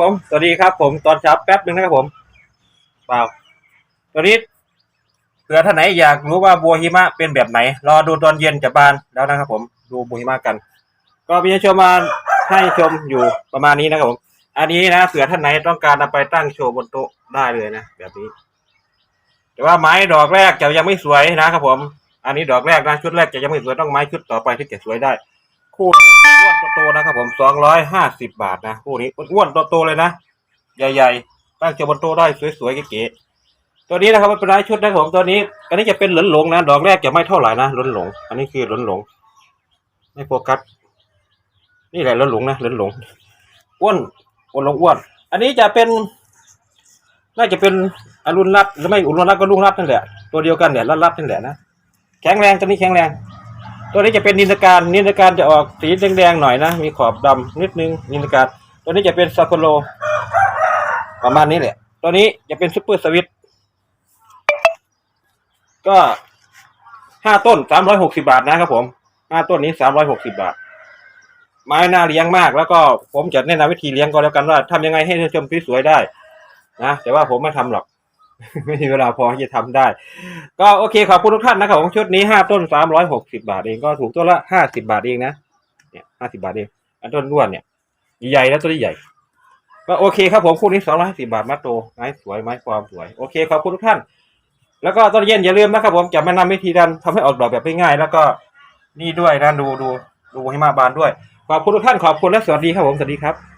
ผม สวัสดีครับผมตอนเช้าแป๊บหนึ่งนะครับผมเปล่าตัวนี้เผื่อท่านไหนอยากรู้ว่าบัวหิมะเป็นแบบไหน รอดูตอนเย็นจะบานแล้วนะครับผมดูบัวหิมะกัน ก็มีชมมาให้ชมอยู่ประมาณนี้นะครับผม อันนี้นะเผื่อท่านไหนต้องการนำไปตั้งโชว์บนโต๊ะได้เลยนะแบบนี้ แต่ว่าไม้ดอกแรกจะยังไม่สวยนะครับผม อันนี้ดอกแรกนะชุดแรกจะยังไม่สวยต้องไม้ชุดต่อไปที่จะสวยได้ คู่นี้อ้วนโตๆนะครับผมสองร้อยห้าสิบบาทนะคู่นี้อ้วนๆโตๆเลยนะ ใหญ่ๆตั้งโชว์บนโต๊ะได้สวยๆเก๋ๆตัวนี้นะครับมันเป็นไม้ชุดนะครับผมตัวนี้ อันนี้จะเป็นหลนหลงนะดอกแรกจะไม่เท่าไหร่นะหลนหลง อันนี้คือหลนหลงไม่โฟกัสนี่แหละหลนหลงนะหลนหลงอ้วนอ้วนลงอ้วน อันนี้จะเป็นน่าจะเป็นอรุณรัตหรือไม่อรุณรัตก็ลุงรัตนั่นแหละตัวเดียวกันเนี่ยรัตรัตนั่นแหละนะแข็งแรงตัวนี้แข็งแรง ตัวนี้จะเป็นนินทการนินทการจะออกสีแดงๆหน่อยนะ มีขอบดำนิดนึงนินทการ ตัวนี้จะเป็นซาโคโล ประมาณนี้แหละ ตัวนี้จะเป็นซุปเปอร์สวิตก็ห้าต้นสามร้อยหกสิบาทนะครับผมห้าต้นนี้สามร้อยหกสิบาท ไม้น่าเลี้ยงมาก แล้วก็ผมจะแนะนำวิธีเลี้ยงก็แล้วกันว่าทำยังไงให้ท่านชมสวยๆได้ นะแต่ว่าผมไม่ทำหรอก ไม่มีเวลาพอที่จะทำได้ ก็โอเคขอบคุณทุกท่านนะครับของชุดนี้ห้าต้นสามร้อยหกสิบาทเองก็ถูกตัวละห้าสิบาทเองนะเนี่ยห้าสิบาทเองอันต้นล้วนเนี่ย ใหญ่แล้วตัวนี้ใหญ่ ก็โอเคครับผมคู่นี้สองร้อยสิบาทมาโตไม้สวยไม้ความสวย โอเคขอบคุณทุกท่าน แล้วก็ตอนเย็นอย่าลืมนะครับผมจะมานำวิธีการทำให้ออกดอกแบบง่ายๆแล้วก็นี่ด้วยนะดูดูดูให้มาบานด้วยขอบคุณทุกท่านขอบคุณและสวัสดีครับผมสวัสดีครับ